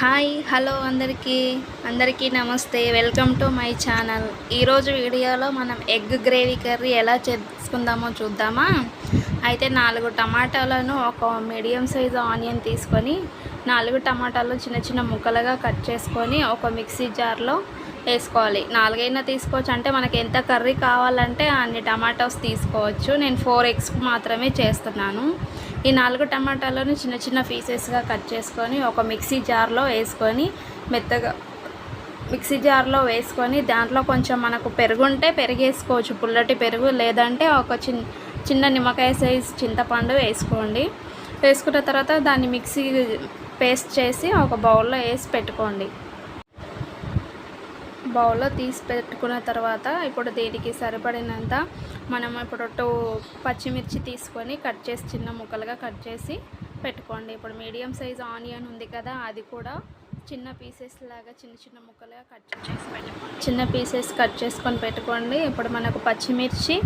Hi hello అందరికీ. అందరికీ నమస్తే. Welcome to my channel. ఈరోజు వీడియోలో మనం ఎగ్ గ్రేవీ కర్రీ ఎలా చేసుకుందామో చూద్దామా? అయితే నాలుగు టమాటాలను ఒక మీడియం సైజు ఆనియన్ తీసుకొని నాలుగు టమాటాలు చిన్న చిన్న ముక్కలుగా కట్ చేసుకొని ఒక మిక్సీ జార్లో వేసుకోవాలి. నాలుగైనా తీసుకోవచ్చు. అంటే మనకి ఎంత కర్రీ కావాలంటే అన్ని టమాటోస్ తీసుకోవచ్చు. నేను ఫోర్ ఎగ్స్ మాత్రమే చేస్తున్నాను. ఈ నాలుగు టమాటాలను చిన్న చిన్న పీసెస్గా కట్ చేసుకొని ఒక మిక్సీ జార్లో వేసుకొని మెత్తగా మిక్సీ జార్లో వేసుకొని దాంట్లో కొంచెం మనకు పెరుగు ఉంటే పెరుగు వేసుకోవచ్చు పుల్లటి పెరుగు లేదంటే ఒక చిన్న చిన్న నిమ్మకాయ సైజ్ చింతపండు వేసుకోండి. వేసుకున్న తర్వాత దాన్ని మిక్సీ పేస్ట్ చేసి ఒక బౌల్లో వేసి పెట్టుకోండి. బౌల్లో తీసి పెట్టుకున్న తర్వాత ఇప్పుడు దీనికి సరిపడినంత మనం ఇప్పుడు టూ పచ్చిమిర్చి తీసుకొని కట్ చేసి చిన్న ముక్కలుగా కట్ చేసి పెట్టుకోండి. ఇప్పుడు మీడియం సైజ్ ఆనియన్ ఉంది కదా అది కూడా చిన్న పీసెస్ లాగా చిన్న చిన్న ముక్కలుగా కట్ చేసి పెట్టుకోండి. చిన్న పీసెస్ కట్ చేసుకొని పెట్టుకోండి. ఇప్పుడు మనకు పచ్చిమిర్చి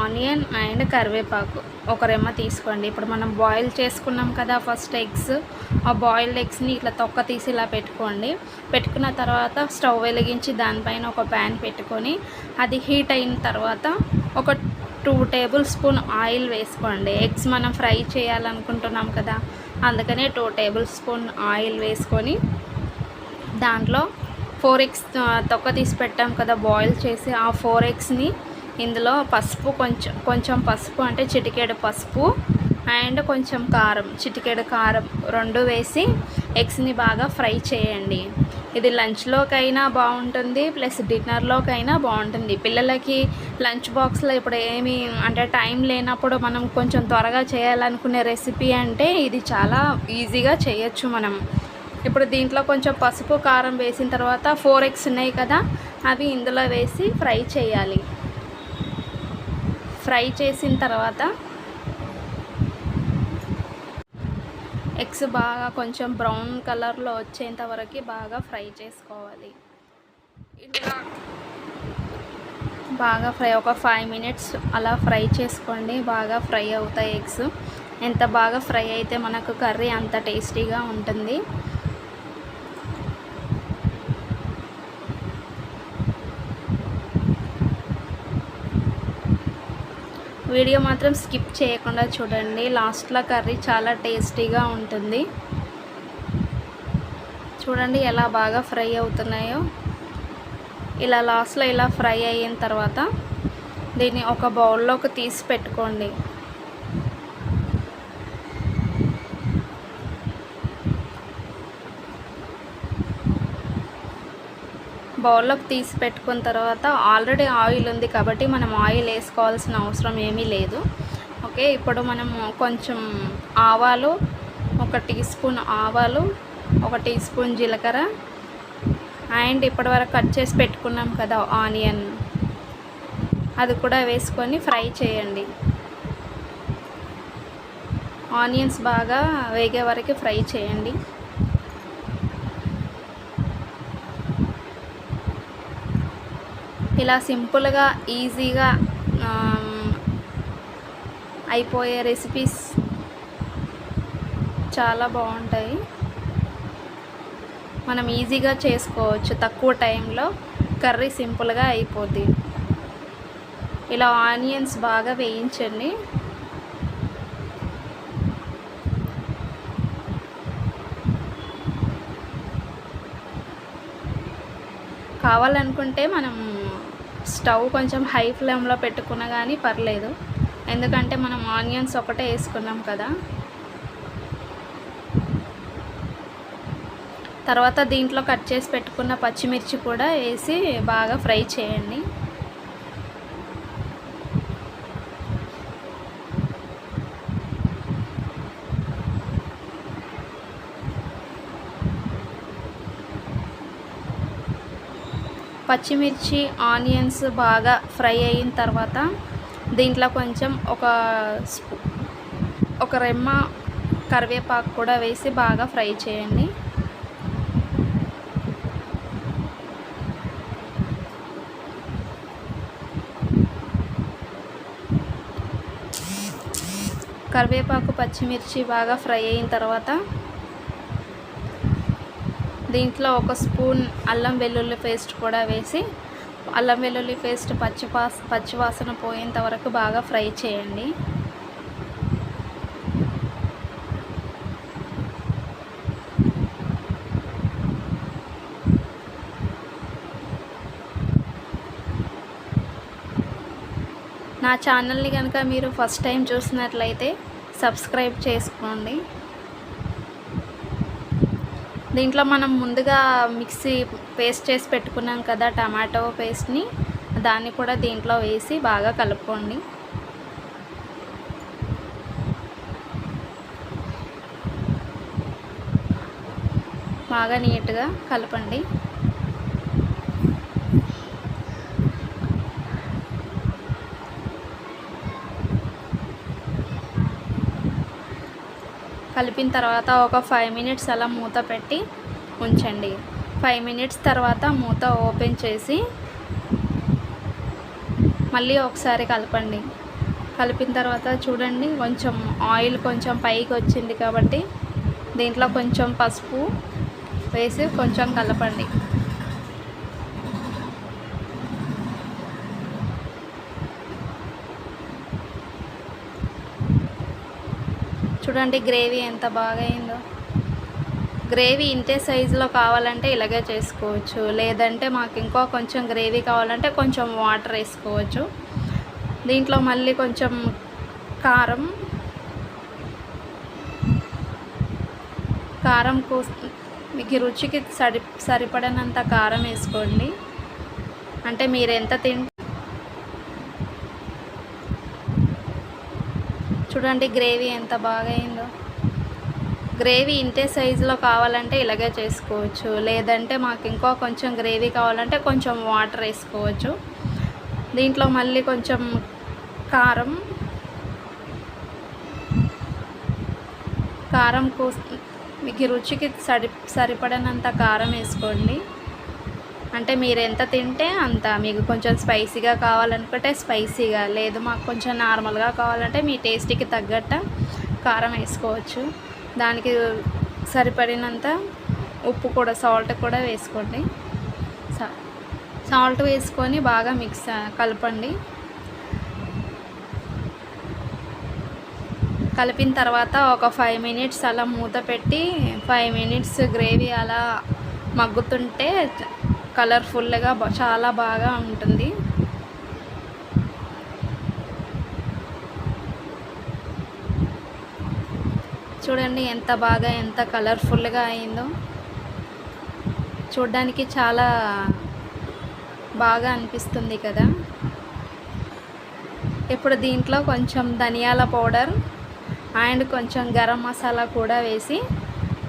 ఆనియన్ అండ్ కరివేపాకు ఒక రెమ్మ తీసుకోండి. ఇప్పుడు మనం బాయిల్ చేసుకున్నాం కదా ఫస్ట్ ఎగ్స్. ఆ బాయిల్డ్ ఎగ్స్ని ఇట్లా తొక్క తీసి ఇలా పెట్టుకోండి. పెట్టుకున్న తర్వాత స్టవ్ వెలిగించి దానిపైన ఒక ప్యాన్ పెట్టుకొని అది హీట్ అయిన తర్వాత ఒక టూ టేబుల్ స్పూన్ ఆయిల్ వేసుకోండి. ఎగ్స్ మనం ఫ్రై చేయాలనుకుంటున్నాం కదా అందుకనే టూ టేబుల్ స్పూన్ ఆయిల్ వేసుకొని దాంట్లో ఫోర్ ఎగ్స్ తొక్క తీసి పెట్టాం కదా బాయిల్ చేసి ఆ ఫోర్ ఎగ్స్ని ఇందులో పసుపు కొంచెం కొంచెం పసుపు అంటే చిటికేడు పసుపు అండ్ కొంచెం కారం చిటికేడు కారం రెండు వేసి ఎగ్స్ని బాగా ఫ్రై చేయండి. ఇది లంచ్లోకైనా బాగుంటుంది ప్లస్ డిన్నర్లోకైనా బాగుంటుంది. పిల్లలకి లంచ్ బాక్స్లో ఇప్పుడు ఏమి అంటే టైం లేనప్పుడు మనం కొంచెం త్వరగా చేయాలనుకునే రెసిపీ అంటే ఇది చాలా ఈజీగా చేయొచ్చు మనం. ఇప్పుడు దీంట్లో కొంచెం పసుపు కారం వేసిన తర్వాత ఫోర్ ఎగ్స్ ఉన్నాయి కదా అవి ఇందులో వేసి ఫ్రై చేయాలి. ఫ్రై చేసిన తర్వాత ఎగ్స్ బాగా కొంచెం బ్రౌన్ కలర్లో వచ్చేంత వరకు బాగా ఫ్రై చేసుకోవాలి. బాగా ఫ్రై ఒక ఫైవ్ మినిట్స్ అలా ఫ్రై చేసుకోండి. బాగా ఫ్రై అవుతాయి ఎగ్స్. ఎంత బాగా ఫ్రై అయితే మనకు కర్రీ అంత టేస్టీగా ఉంటుంది. వీడియో మాత్రం స్కిప్ చేయకుండా చూడండి. లాస్ట్లో కర్రీ చాలా టేస్టీగా ఉంటుంది. చూడండి ఎలా బాగా ఫ్రై అవుతున్నాయో. ఇలా లాస్ట్లో ఇలా ఫ్రై అయిన తర్వాత దీన్ని ఒక బౌల్లోకి తీసి పెట్టుకోండి. బౌల్లోకి తీసి పెట్టుకున్న తర్వాత ఆల్రెడీ ఆయిల్ ఉంది కాబట్టి మనం ఆయిల్ వేసుకోవాల్సిన అవసరం ఏమీ లేదు. ఓకే ఇప్పుడు మనము కొంచెం ఆవాలు ఒక టీ స్పూన్ ఆవాలు ఒక టీ స్పూన్ జీలకర్ర అండ్ ఇప్పటివరకు కట్ చేసి పెట్టుకున్నాం కదా ఆనియన్. అది కూడా వేసుకొని ఫ్రై చేయండి. ఆనియన్స్ బాగా వేగే వరకు ఫ్రై చేయండి. ఇలా సింపుల్గా ఈజీగా అయిపోయే రెసిపీస్ చాలా బాగుంటాయి. మనం ఈజీగా చేసుకోవచ్చు. తక్కువ టైంలో కర్రీ సింపుల్గా అయిపోద్ది. ఇలా ఆనియన్స్ బాగా వేయించండి. కావాలనుకుంటే మనం స్టవ్ కొంచెం హై ఫ్లేమ్లో పెట్టుకున్నా కానీ పర్లేదు. ఎందుకంటే మనం ఆనియన్స్ ఒకటే వేసుకున్నాం కదా. తర్వాత దీంట్లో కట్ చేసి పెట్టుకున్న పచ్చిమిర్చి కూడా వేసి బాగా ఫ్రై చేయండి. పచ్చిమిర్చి ఆనియన్స్ బాగా ఫ్రై అయిన తర్వాత దీంట్లో కొంచెం ఒక ఒక రెమ్మ కరివేపాకు కూడా వేసి బాగా ఫ్రై చేయండి. కరివేపాకు పచ్చిమిర్చి బాగా ఫ్రై అయిన తర్వాత దీంట్లో ఒక స్పూన్ అల్లం వెల్లుల్లి పేస్ట్ కూడా వేసి అల్లం వెల్లుల్లి పేస్ట్ పచ్చివాస పచ్చివాసన పోయేంత వరకు బాగా ఫ్రై చేయండి. నా ఛానల్ని కనుక మీరు ఫస్ట్ టైం చూసినట్లయితే సబ్స్క్రైబ్ చేసుకోండి. దీంట్లో మనం ముందుగా మిక్సీ పేస్ట్ చేసి పెట్టుకున్నాం కదా టమాటో పేస్ట్ని దాన్ని కూడా దీంట్లో వేసి బాగా కలుపుకోండి. బాగా నీట్గా కలపండి. కలిపిన తర్వాత ఒక ఫైవ్ మినిట్స్ అలా మూత పెట్టి ఉంచండి. ఫైవ్ మినిట్స్ తర్వాత మూత ఓపెన్ చేసి మళ్ళీ ఒకసారి కలపండి. కలిపిన తర్వాత చూడండి కొంచెం ఆయిల్ కొంచెం పైకి వచ్చింది కాబట్టి దీంట్లో కొంచెం పసుపు వేసి కొంచెం కలపండి. చూడండి గ్రేవీ ఎంత బాగా అయిందో గ్రేవీ ఇంతే సైజులో కావాలంటే ఇలాగే చేసుకోవచ్చు. లేదంటే మాకు ఇంకో కొంచెం గ్రేవీ కావాలంటే కొంచెం వాటర్ వేసుకోవచ్చు. దీంట్లో మళ్ళీ కొంచెం కారం కారం కూ మీకు రుచికి సరి సరిపడనంత కారం వేసుకోండి. అంటే మీరు ఎంత తింటే చూడండి గ్రేవీ ఎంత బాగా అయిందో గ్రేవీ ఇంతే సైజులో కావాలంటే ఇలాగే చేసుకోవచ్చు. లేదంటే మాకు ఇంకో కొంచెం గ్రేవీ కావాలంటే కొంచెం వాటర్ వేసుకోవచ్చు. దీంట్లో మళ్ళీ కొంచెం కారం కారం కూ మీకు రుచికి సరి సరిపడనంత కారం వేసుకోండి. అంటే మీరు ఎంత తింటే అంత. మీకు కొంచెం స్పైసీగా కావాలనుకుంటే స్పైసీగా. లేదు మాకు కొంచెం నార్మల్గా కావాలంటే మీ టేస్ట్కి తగ్గట్టు కారం వేసుకోవచ్చు. దానికి సరిపడినంత ఉప్పు కూడా సాల్ట్ కూడా వేసుకోండి. సాల్ట్ వేసుకొని బాగా మిక్స్ కలపండి. కలిపిన తర్వాత ఒక ఫైవ్ మినిట్స్ అలా మూత పెట్టి ఫైవ్ మినిట్స్ గ్రేవీ అలా మగ్గుతుంటే కలర్ఫుల్గా చాలా బాగా ఉంటుంది. చూడండి ఎంత బాగా ఎంత కలర్ఫుల్గా అయిందో. చూడ్డానికి చాలా బాగా అనిపిస్తుంది కదా. ఇప్పుడు దీంట్లో కొంచెం ధనియాల పౌడర్ అండ్ కొంచెం గరం మసాలా కూడా వేసి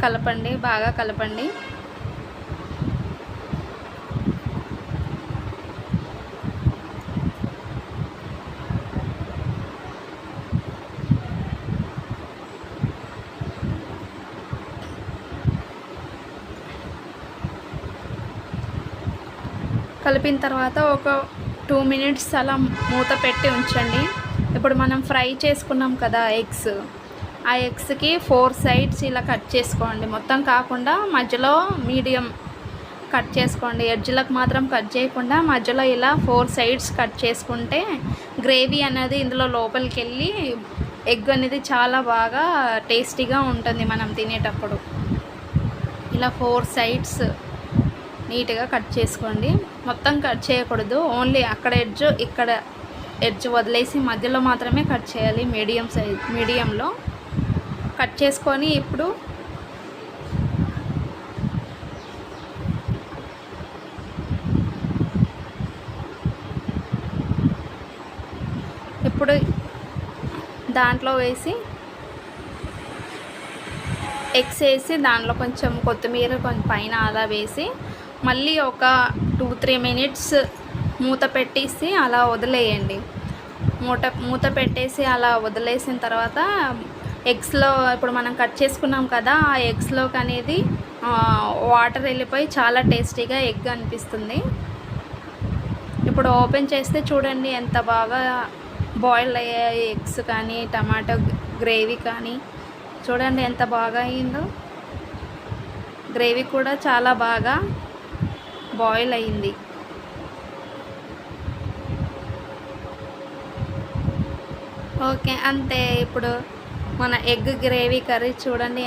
కలపండి బాగా కలపండి. కలిపిన తర్వాత ఒక టూ మినిట్స్ అలా మూత పెట్టి ఉంచండి. ఇప్పుడు మనం ఫ్రై చేసుకున్నాం కదా ఎగ్స్. ఆ ఎగ్స్కి ఫోర్ సైడ్స్ ఇలా కట్ చేసుకోండి. మొత్తం కాకుండా మధ్యలో మీడియం కట్ చేసుకోండి. ఎడ్జ్లకు మాత్రం కట్ చేయకుండా మధ్యలో ఇలా ఫోర్ సైడ్స్ కట్ చేసుకుంటే గ్రేవీ అనేది ఇందులో లోపలికి వెళ్ళి ఎగ్ అనేది చాలా బాగా టేస్టీగా ఉంటుంది మనం తినేటప్పుడు. ఇలా ఫోర్ సైడ్స్ నీట్గా కట్ చేసుకోండి. మొత్తం కట్ చేయకూడదు. ఓన్లీ అక్కడ ఎడ్జ్ ఇక్కడ ఎడ్జ్ వదిలేసి మధ్యలో మాత్రమే కట్ చేయాలి. మీడియం సైజ్ మీడియంలో కట్ చేసుకొని ఇప్పుడు ఇప్పుడు దాంట్లో వేసి ఎగ్స్ వేసి దాంట్లో కొంచెం కొత్తిమీర కొంచెం పైన అలా వేసి మళ్ళీ ఒక టూ త్రీ మినిట్స్ మూత పెట్టేసి అలా వదిలేయండి. మూట మూత పెట్టేసి అలా వదిలేసిన తర్వాత ఎగ్స్లో ఇప్పుడు మనం కట్ చేసుకున్నాం కదా ఆ ఎగ్స్లోకి అనేది వాటర్ వెళ్ళిపోయి చాలా టేస్టీగా ఎగ్ అనిపిస్తుంది. ఇప్పుడు ఓపెన్ చేస్తే చూడండి ఎంత బాగా బాయిల్ అయ్యాయి ఎగ్స్ కానీ టమాటో గ్రేవీ కానీ. చూడండి ఎంత బాగా అయిందో. గ్రేవీ కూడా చాలా బాగా బాయిల్ అయింది. ఓకే అంతే. ఇప్పుడు మన ఎగ్ గ్రేవీ కర్రీ చూడండి.